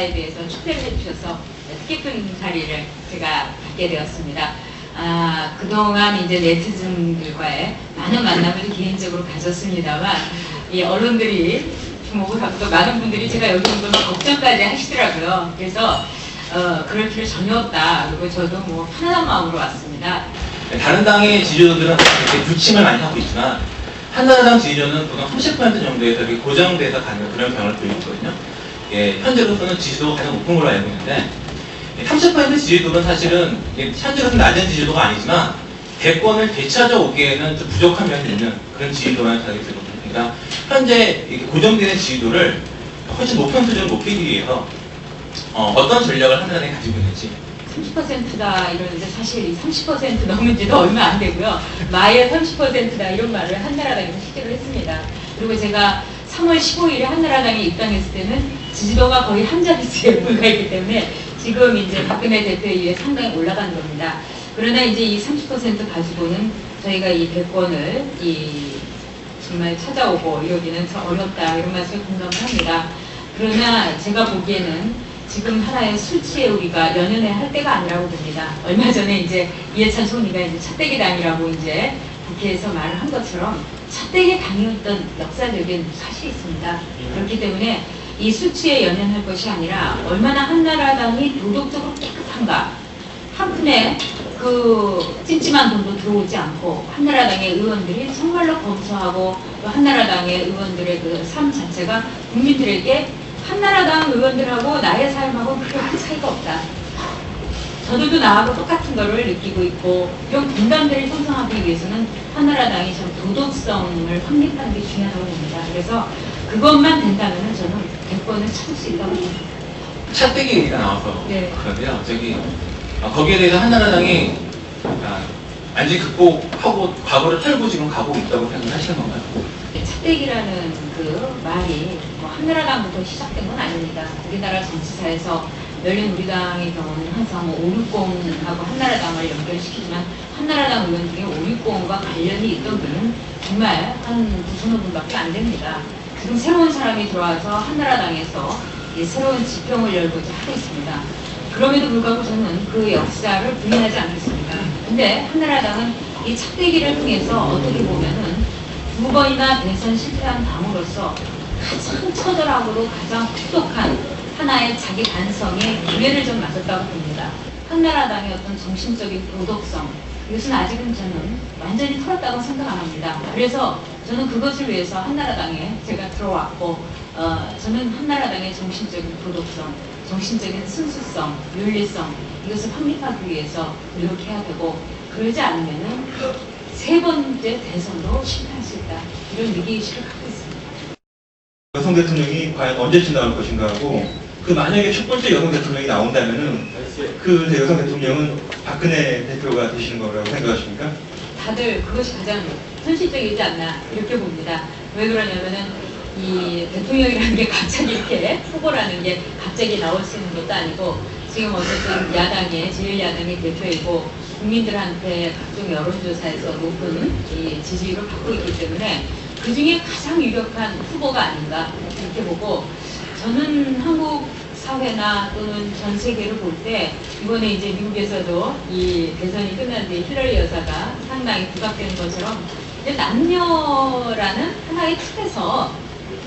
바다에 대해서 축제를 해주셔서 뜻깊은 자리를 제가 갖게 되었습니다. 아, 그동안 이제 네티즌들과의 많은 만남을 개인적으로 가졌습니다만, 이 언론들이 주목을 또 많은 분들이 제가 여기 온걸 걱정까지 하시더라고요. 그래서, 어, 그럴 필요 전혀 없다. 그리고 저도 뭐 편안한 마음으로 왔습니다. 네, 다른 당의 지지자들은 이렇게 부침을 많이 하고 있지만 한나라당 지지자는 보통 30% 정도에서 고정돼서 가는 그런 경우를 보이고 있거든요. 예, 현재로서는 지지도가 가장 높은 걸로 알고 있는데 30% 지지도는 사실은 이게 현재로서는 낮은 지지도가 아니지만 대권을 되찾아오기에는 좀 부족한 면이 있는 그런 지지도라는 생각이 들거든요. 그러니까 현재 고정되는 지지도를 훨씬 높은 수준으로 높이기 위해서 어, 어떤 전략을 한나라당이 가지고 있는지 30%다 이러는데 사실 이 30% 넘은 지도 얼마 안 되고요. 마이어 30%다 이런 말을 한나라당에서 실제로 했습니다. 그리고 제가 3월 15일에 한나라당에 입당했을 때는 지지도가 거의 한 자릿수에 불과했기 때문에 지금 이제 박근혜 대표에 의해 상당히 올라간 겁니다. 그러나 이제 이 30% 가지고는 저희가 이 대권을 이 정말 찾아오고 이러기는 참 어렵다 이런 말씀을 공감합니다. 그러나 제가 보기에는 지금 하나의 술 취해 우리가 연연해 할 때가 아니라고 봅니다. 얼마 전에 이제 이해찬 총리가 이제 차떼기 당이라고 이제 국회에서 말을 한 것처럼 차떼기 당이었던 역사적인 사실이 있습니다. 그렇기 때문에 이 수치에 연연할 것이 아니라 얼마나 한 나라당이 도덕적으로 깨끗한가 한 푼에 그 찜찜한 돈도 들어오지 않고 한나라당의 의원들이 정말로 검소하고 또 한나라당의 의원들의 그 삶 자체가 국민들에게 한나라당 의원들하고 나의 삶하고 그렇게 큰 차이가 없다. 저들도 나하고 똑같은 거를 느끼고 있고 이런 공감대를 형성하기 위해서는 한나라당이 좀 도덕성을 확립하는 게 중요하다고 봅니다. 그래서 그것만 된다면 저는 대권을 찾을 수 있다고 봅니다. 차떼기 얘기가 나와서 네. 그런데요. 저기 어, 거기에 대해서 한나라당이 아, 완전히 극복하고 과거를 털고 지금 가고 있다고 생각하시는 건가요? 차떼기라는 그 말이 뭐 한나라당부터 시작된 건 아닙니다. 우리나라 정치사에서 열린우리당의 경우는 항상 뭐 560하고 한나라당을 연결시키지만 한나라당 의원 중에 560과 관련이 있던 분은 정말 한 두서너 분밖에 안 됩니다. 지금 새로운 사람이 들어와서 한나라당에서 이 새로운 지평을 열고자 하고 있습니다. 그럼에도 불구하고 저는 그 역사를 부인하지 않겠습니다. 근데 한나라당은 이 착대기를 통해서 어떻게 보면은 두 번이나 대선 실패한 당으로서 가장 처절하고도 가장 혹독한 하나의 자기 반성의 기회를 좀 맞았다고 봅니다. 한나라당의 어떤 정신적인 도덕성 이것은 아직은 저는 완전히 털었다고 생각 안 합니다. 그래서 저는 그것을 위해서 한나라당에 제가 들어왔고 어, 저는 한나라당의 정신적인 도덕성, 정신적인 순수성, 윤리성 이것을 확립하기 위해서 노력해야 되고 그러지 않으면은 세 번째 대선도 실패할 수 있다 이런 위기의식을 갖고 있습니다. 여성 대통령이 과연 언제쯤 나올 것인가 하고 그 만약에 첫 번째 여성 대통령이 나온다면은 그 여성 대통령은 박근혜 대표가 되시는 거라고 생각하십니까? 다들 그것이 가장 현실적이지 않나 이렇게 봅니다. 왜 그러냐면은 이 대통령이라는 게 갑자기 이렇게 후보라는 게 갑자기 나올 수 있는 것도 아니고 지금 어쨌든 야당의 제1야당의 대표이고 국민들한테 각종 여론조사에서 높은 이 지지율을 받고 있기 때문에 그 중에 가장 유력한 후보가 아닌가 이렇게 보고 저는 한국 사회나 또는 전 세계를 볼 때 이번에 이제 미국에서도 이 대선이 끝난 뒤에 힐러리 여사가 상당히 부각되는 것처럼 남녀라는 하나의 틀에서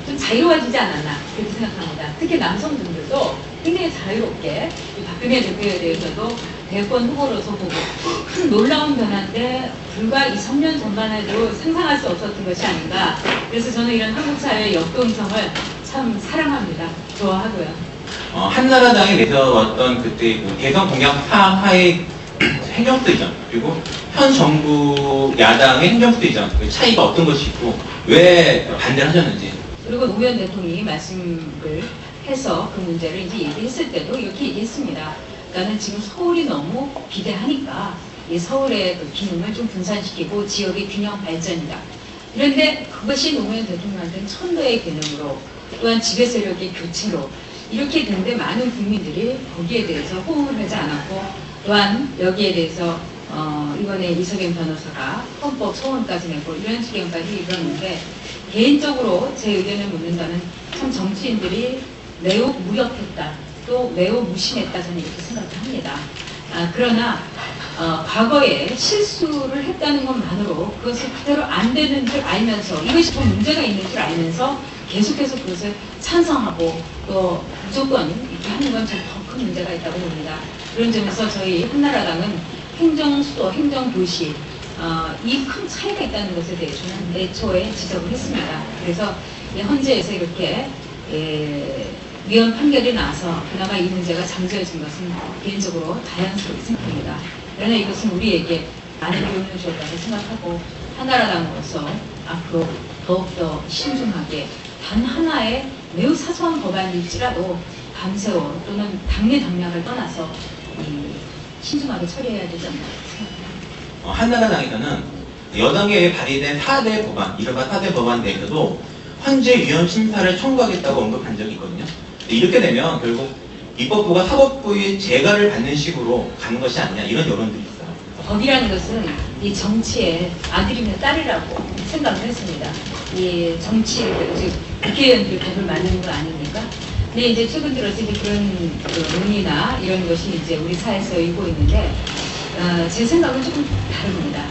좀 자유로워지지 않았나 그렇게 생각합니다. 특히 남성분들도 굉장히 자유롭게 이 박근혜 대표에 대해서도 대권 후보로서 보고 큰 놀라운 변화인데 불과 2, 3년 전만 해도 상상할 수 없었던 것이 아닌가. 그래서 저는 이런 한국 사회의 역동성을 참 사랑합니다. 좋아하고요. 어, 한나라당이 내세웠던 그때 그 대선 공약 하하의 행정부 이전 그리고 현 정부 야당의 행정부 이전 그 차이가 어떤 것이 있고 왜 반대를 하셨는지 그리고 노무현 대통령이 말씀을 해서 그 문제를 이제 얘기했을 때도 이렇게 얘기했습니다. 나는 지금 서울이 너무 비대하니까 이 서울의 그 기능을 좀 분산시키고 지역의 균형 발전이다. 그런데 그것이 노무현 대통령한테는 천도의 개념으로 또한 지배 세력의 교체로 이렇게 되는데 많은 국민들이 거기에 대해서 호응을 하지 않았고 또한 여기에 대해서 어, 이번에 이석영 변호사가 헌법 소원까지 내고 이런 식의 까지 이뤘는데 개인적으로 제 의견을 묻는다면 참 정치인들이 매우 무력했다. 또 매우 무심했다 저는 이렇게 생각합니다. 아, 그러나 어, 과거에 실수를 했다는 것만으로 그것을 그대로 안 되는 줄 알면서 이것이 더 문제가 있는 줄 알면서 계속해서 그것을 찬성하고 또 무조건 이렇게 하는 건 좀 더 큰 문제가 있다고 봅니다. 그런 점에서 저희 한나라당은 행정수도, 행정도시 어, 이 큰 차이가 있다는 것에 대해서는 애초에 지적을 했습니다. 그래서 이 헌재에서 이렇게 예, 위헌 판결이 나서 그나마 이 문제가 잠재워진 것은 개인적으로 자연스럽게 생각합니다. 그러나 이것은 우리에게 많은 교훈을 주었다고 생각하고 한나라당으로서 앞으로 더욱더 신중하게 단 하나의 매우 사소한 법안일지라도 밤새워 또는 당내 당략을 떠나서 이 신중하게 처리해야 되지 않나 생각합니다. 어, 한나라당에서는 여당에 발의된 4대 법안, 이른바 4대 법안 내에서도 헌재 위헌 심사를 청구하겠다고 언급한 적이 있거든요. 이렇게 되면 결국 입법부가 사법부의 재가를 받는 식으로 가는 것이 아니냐 이런 여론들이 있어요. 법이라는 것은 이 정치의 아들이며 딸이라고 생각을 했습니다. 이 정치, 즉 국회의원들이 법을 만드는 거 아닙니까? 근데 이제 최근 들어서 이제 그런 그 논의나 이런 것이 이제 우리 사회에서 일고 있는데, 어, 제 생각은 조금 다릅니다.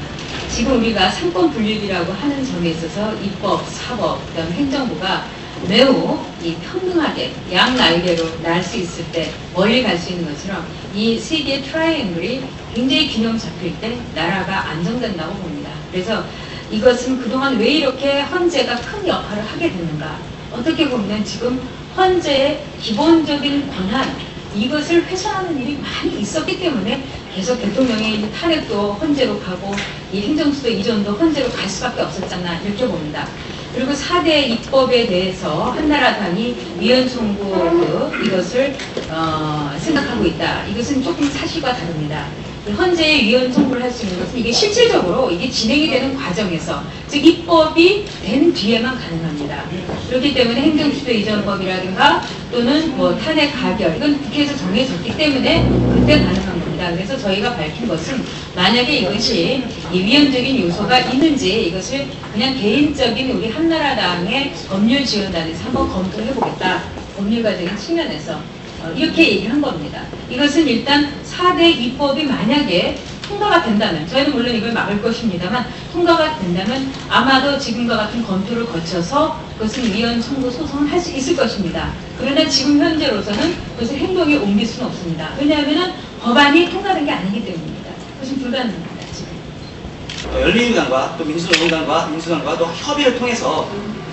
지금 우리가 상권 분립이라고 하는 점에 있어서 입법, 사법, 그다음 행정부가 매우 이 평등하게 양 날개로 날 수 있을 때 멀리 갈 수 있는 것처럼 이세 개의 트라이앵글이 굉장히 균형 잡힐 때 나라가 안정된다고 봅니다. 그래서 이것은 그동안 왜 이렇게 헌재가 큰 역할을 하게 됐는가? 어떻게 보면 지금 헌재의 기본적인 권한 이것을 훼손하는 일이 많이 있었기 때문에 계속 대통령의 이 탄핵도 헌재로 가고 이 행정수도 이전도 헌재로 갈 수밖에 없었잖아 이렇게 봅니다. 그리고 4대 입법에 대해서 한나라당이 위헌 청구 그 이것을 어, 생각하고 있다. 이것은 조금 사실과 다릅니다. 헌재에 위헌 청구를 할 수 있는 것은 이게 실질적으로 이게 진행이 되는 과정에서 즉 입법이 된 뒤에만 가능합니다. 그렇기 때문에 행정수도 이전법이라든가 또는 뭐 탄핵 가결 이건 국회에서 정해졌기 때문에 그때 가능한 겁니다. 그래서 저희가 밝힌 것은 만약에 이것이 이 위헌적인 요소가 있는지 이것을 그냥 개인적인 우리 한나라당의 법률 지원단에서 한번 검토해 보겠다. 법률가적인 측면에서 어, 이렇게 얘기를 한 겁니다. 이것은 일단 4대 입법이 만약에 통과가 된다면 저희는 물론 이걸 막을 것입니다만 통과가 된다면 아마도 지금과 같은 검토를 거쳐서 그것은 위헌 청구 소송을 할 수 있을 것입니다. 그러나 지금 현재로서는 그것을 행동에 옮길 수는 없습니다. 왜냐하면 법안이 통과된 게 아니기 때문입니다. 그것은 불가능합니다. 지금. 어, 열린우리당과 또 민주노동당과 민주당과 또 협의를 통해서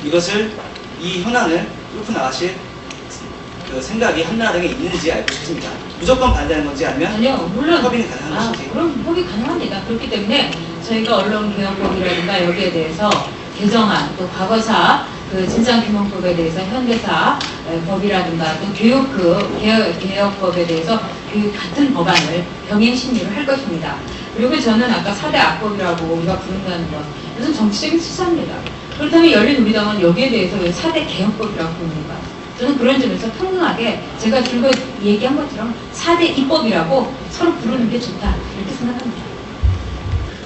이것을 이 현안을 뚫고 나가실 그 생각이 한나라당에 있는지 알고 싶습니다. 무조건 반대하는 건지 아니면 아니요, 물론 협의는 가능한 아, 것인지. 그럼 협의 가능합니다. 그렇기 때문에 저희가 언론개혁법이라든가 여기에 대해서 개정안 또 과거사 그 진상규명법에 대해서 현대사 에, 법이라든가 또 교육 그 개혁, 개혁법에 대해서 그 같은 법안을 병행 심리를 할 것입니다. 그리고 저는 아까 4대 악법이라고 우리가 부른다는 것 이것은 정치적인 수사입니다. 그렇다면 열린우리당은 여기에 대해서 왜 4대 개혁법이라고 부르는가? 저는 그런 점에서 평등하게 제가 줄곧 얘기한 것처럼 4대 입법이라고 서로 부르는 게 좋다 이렇게 생각합니다.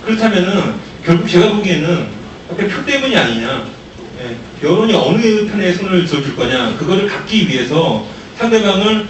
그렇다면은 결국 제가 보기에는 약간 표 때문이 아니냐. 예, 여론이 어느 편에 손을 져줄 거냐. 그거를 갖기 위해서 상대방을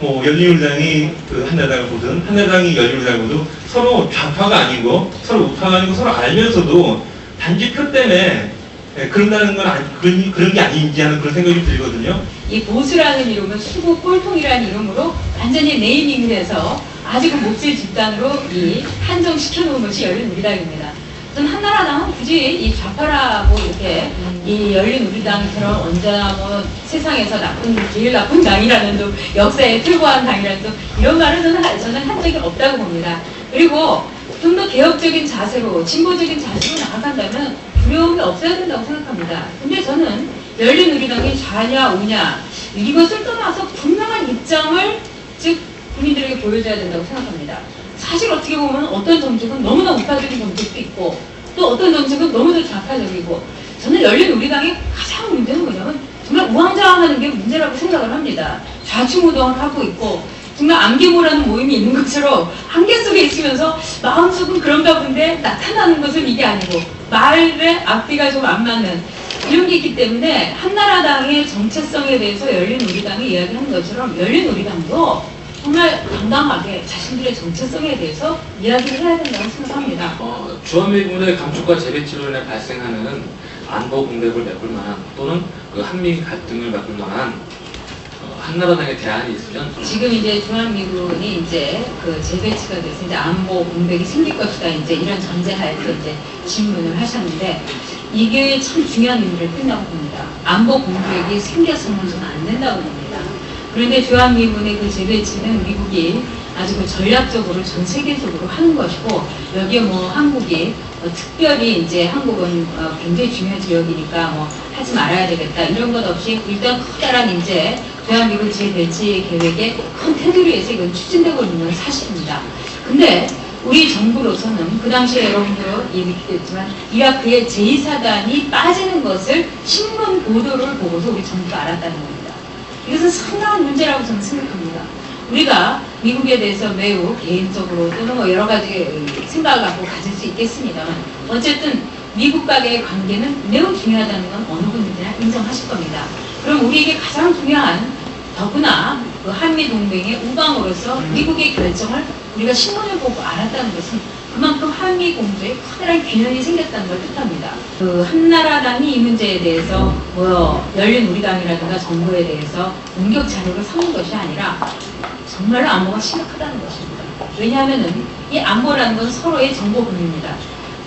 뭐 열린우리당이 그 한나라당을 보든 한나라당이 열린우리당을 보든 서로 좌파가 아니고 서로 우파가 아니고 서로 알면서도 단지 표 때문에 예, 그런다는 건 아니, 그런, 그런 게 아닌지 하는 그런 생각이 들거든요. 이 보수라는 이름은 수구 꼴통이라는 이름으로 완전히 네이밍을 해서 그 몹쓸 집단으로 이 한정시켜 놓은 것이 열린우리당입니다. 저는 한나라당은 굳이 이 좌파라고 이렇게 이 열린우리당처럼 언제나 뭐 세상에서 나쁜 제일 나쁜 당이라는 또 역사에 퇴보한 당이라는 또 이런 말을 저는, 하- 저는 한 적이 없다고 봅니다. 그리고 좀 더 개혁적인 자세로 진보적인 자세로 나아간다면 두려움이 없어야 된다고 생각합니다. 근데 저는 열린우리당이 좌냐 우냐 이것을 떠나서 분명한 입장을 즉 국민들에게 보여줘야 된다고 생각합니다. 사실 어떻게 보면 어떤 정책은 너무나 우파적인 정책도 있고 또 어떤 정책은 너무나 좌파적이고 저는 열린우리당의 가장 문제는 뭐냐면 정말 우왕좌왕하는 게 문제라고 생각을 합니다. 좌충우동을 하고 있고 정말 안개모라는 모임이 있는 것처럼 안개 속에 있으면서 마음속은 그런가 본데 나타나는 것은 이게 아니고 말의 앞뒤가 좀 안 맞는 이런 게 있기 때문에 한나라당의 정체성에 대해서 열린우리당이 이야기한 것처럼 열린우리당도 정말 당당하게 자신들의 정체성에 대해서 이야기를 해야 된다고 생각합니다. 어, 주한미군의 감축과 재배치로 인해 발생하는 안보 공백을 메꿀 만한 또는 그 한미 갈등을 메꿀 만한 어, 한나라당의 대안이 있으면 지금 이제 중앙미군이 이제 그 재배치가 돼서 이제 안보 공백이 생길 것이다 이제 이런 전제하에서 이제 질문을 하셨는데 이게 참 중요한 의미를 띈다고 봅니다. 안보 공백이 생겨서는 안 된다고 봅니다. 그런데 주한미군의 그 재배치는 미국이 아주 그 전략적으로 전 세계적으로 하는 것이고 여기에 뭐 한국이 어, 특별히 이제 한국은 어, 굉장히 중요한 지역이니까 뭐 하지 말아야 되겠다 이런 것 없이 일단 커다란 이제 대한민국 재배치 계획의 큰 테두리에서 이건 추진되고 있는 건 사실입니다. 근데 우리 정부로서는 그 당시에 여러분도 얘기했지만 이라크의 제2사단이 빠지는 것을 신문 보도를 보고서 우리 정부가 알았다는 겁니다. 이것은 상당한 문제라고 저는 생각합니다. 우리가 미국에 대해서 매우 개인적으로 또는 뭐 여러 가지 생각을 갖고 가질 수 있겠습니다만 어쨌든 미국과의 관계는 매우 중요하다는 건 어느 분들이나 인정하실 겁니다. 그럼 우리에게 가장 중요한 더구나 그 한미 동맹의 우방으로서 미국의 결정을 우리가 신문을 보고 알았다는 것은 그만큼 한미 공조에 커다란 균형이 생겼다는 걸 뜻합니다. 그 한나라당이 이 문제에 대해서 뭐 열린 우리 당이라든가 정부에 대해서 공격 자료를 삼은 것이 아니라 정말로 안보가 심각하다는 것입니다. 왜냐하면은 이 안보라는 건 서로의 정보 공유입니다.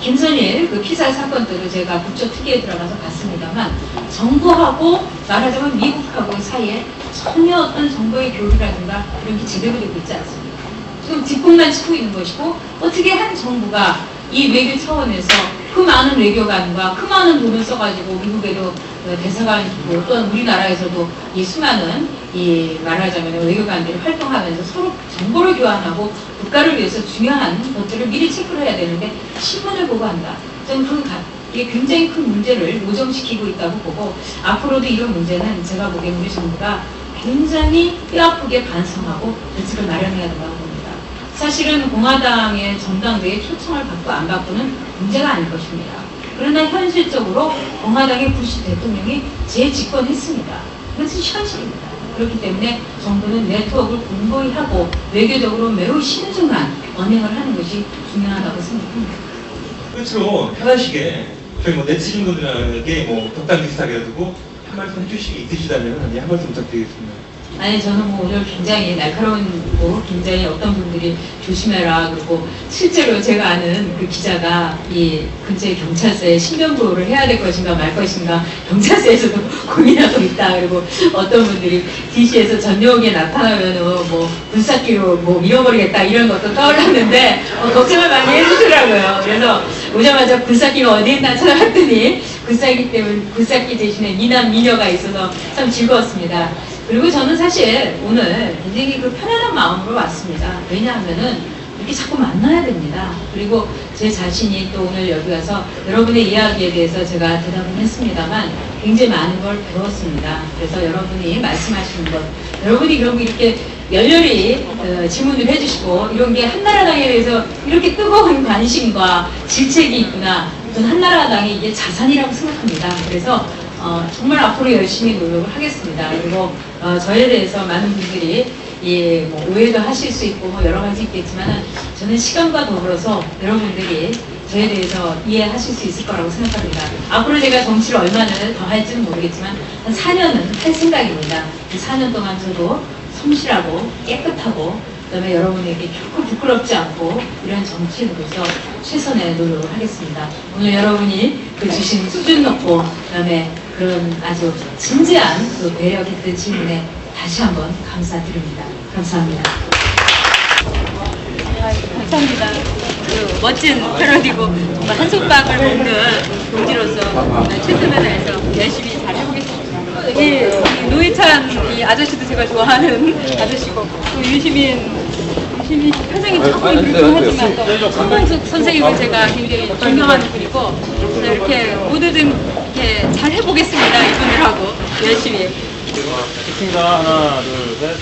김선일 그 피살 사건 때도 제가 국조 특위에 들어가서 봤습니다만 정부하고 말하자면 미국하고 사이에 전혀 어떤 정보의 교류라든가 이런 게 제대로 되고 있지 않습니다. 지금 뒷북만 치고 있는 것이고 어떻게 한 정부가 이 외교 차원에서 그 많은 외교관과 그 많은 돈을 써가지고 미국에도 어, 대사관 있고 또는 우리나라에서도 이 수많은 이 말하자면 외교관들이 활동하면서 서로 정보를 교환하고 국가를 위해서 중요한 것들을 미리 체크를 해야 되는데 신문을 보고 한다. 저는 그 가- 이게 굉장히 큰 문제를 노정시키고 있다고 보고 앞으로도 이런 문제는 제가 보기엔 우리 정부가 굉장히 뼈아프게 반성하고 대책을 마련해야 된다고 봅니다. 사실은 공화당의 전당대회 초청을 받고 안 받고는 문제가 아닐 것입니다. 그러나 현실적으로 공화당의 부시 대통령이 재집권했습니다. 이것은 현실입니다. 그렇기 때문에 정부는 네트워크를 공고히 하고 외교적으로 매우 신중한 언행을 하는 것이 중요하다고 생각합니다. 끝으로 편하시게. 저희 뭐 네티즌 분들에게 뭐 덕담 비슷하게 해두고 한 말씀 해주시기 있으시다면 예, 한 말씀 부탁드리겠습니다. 아니 저는 뭐 오늘 굉장히 날카로운 고 굉장히 어떤 분들이 조심해라. 그리고 실제로 제가 아는 그 기자가 이 근처에 경찰서에 신변보호를 해야 될 것인가 말 것인가 경찰서에서도 고민하고 있다. 그리고 어떤 분들이 DC에서 전용에 나타나면 뭐 불삭기로 뭐 밀어버리겠다 이런 것도 떠올랐는데 어, 걱정을 많이 해주더라고요 그래서 오자마자 불삭기가 어디 있나 찾아봤더니 불삭기 때문에 불삭기 대신에 미남 미녀가 있어서 참 즐거웠습니다. 그리고 저는 사실 오늘 굉장히 그 편안한 마음으로 왔습니다. 왜냐하면은 이렇게 자꾸 만나야 됩니다. 그리고 제 자신이 또 오늘 여기 와서 여러분의 이야기에 대해서 제가 대답은 했습니다만 굉장히 많은 걸 배웠습니다. 그래서 여러분이 말씀하시는 것, 여러분이 거 이렇게 열렬히 어, 질문을 해주시고 이런 게 한나라당에 대해서 이렇게 뜨거운 관심과 질책이 있구나. 저는 한나라당이 이게 자산이라고 생각합니다. 그래서 어, 정말 앞으로 열심히 노력을 하겠습니다. 그리고 어, 저에 대해서 많은 분들이 예, 뭐 오해도 하실 수 있고 뭐 여러 가지 있겠지만 저는 시간과 더불어서 여러분들이 저에 대해서 이해하실 수 있을 거라고 생각합니다. 앞으로 제가 정치를 얼마나 더 할지는 모르겠지만 한 4년은 할 생각입니다. 이 4년 동안 저도 성실하고 깨끗하고 그다음에 여러분에게 결코 부끄럽지 않고 이런 정치인으로서 최선의 노력을 하겠습니다. 오늘 여러분이 그 주신 수준 높고 그다음에 그런 아주 진지한 그 배려 깃든 질문에 다시 한번 감사드립니다. 감사합니다. 감사합니다. 그 멋진 패러디고 정말 한 솥밥을 먹는 동지로서 최선을 열심히 잘 해보겠습니 다. 이 노회찬 이 아저씨도 제가 좋아하는 아저씨고 또 유시민 유시민 씨 표정이 조금 그렇긴 하지만 또 손봉숙 선생님을 제가 굉장히 존경하는 분이고 그래서 이렇게 모두들 이렇게 잘 해보겠습니다 이분들하고 열심히 좋습니다. 하나, 둘, 셋.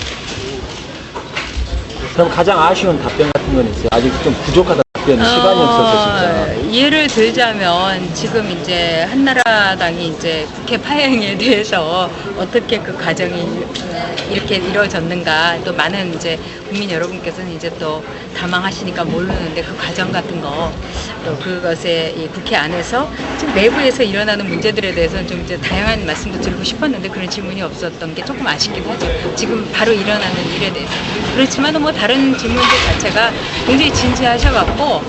그럼 가장 아쉬운 답변 같은 건 있어요? 아직 좀 부족하다. 시간이 없어서 진짜. 어, 예를 들자면 지금 이제 한나라당이 이제 국회 파행에 대해서 어떻게 그 과정이 어, 이렇게 이루어졌는가 또 많은 이제 국민 여러분께서는 이제 또 다망하시니까 모르는데 그 과정 같은 거 또 그것에 이 국회 안에서 지금 내부에서 일어나는 문제들에 대해서는 좀 이제 다양한 말씀도 드리고 싶었는데 그런 질문이 없었던 게 조금 아쉽기도 하죠. 지금 바로 일어나는 일에 대해서 그렇지만 뭐 다른 질문들 자체가 굉장히 진지하셔갖고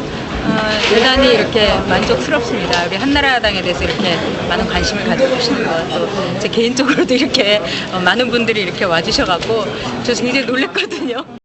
어, 대단히 이렇게 만족스럽습니다. 우리 한나라당에 대해서 이렇게 많은 관심을 가져주시는 것, 또 제 개인적으로도 이렇게 어, 많은 분들이 이렇게 와주셔갖고 저 굉장히 놀랬거든요.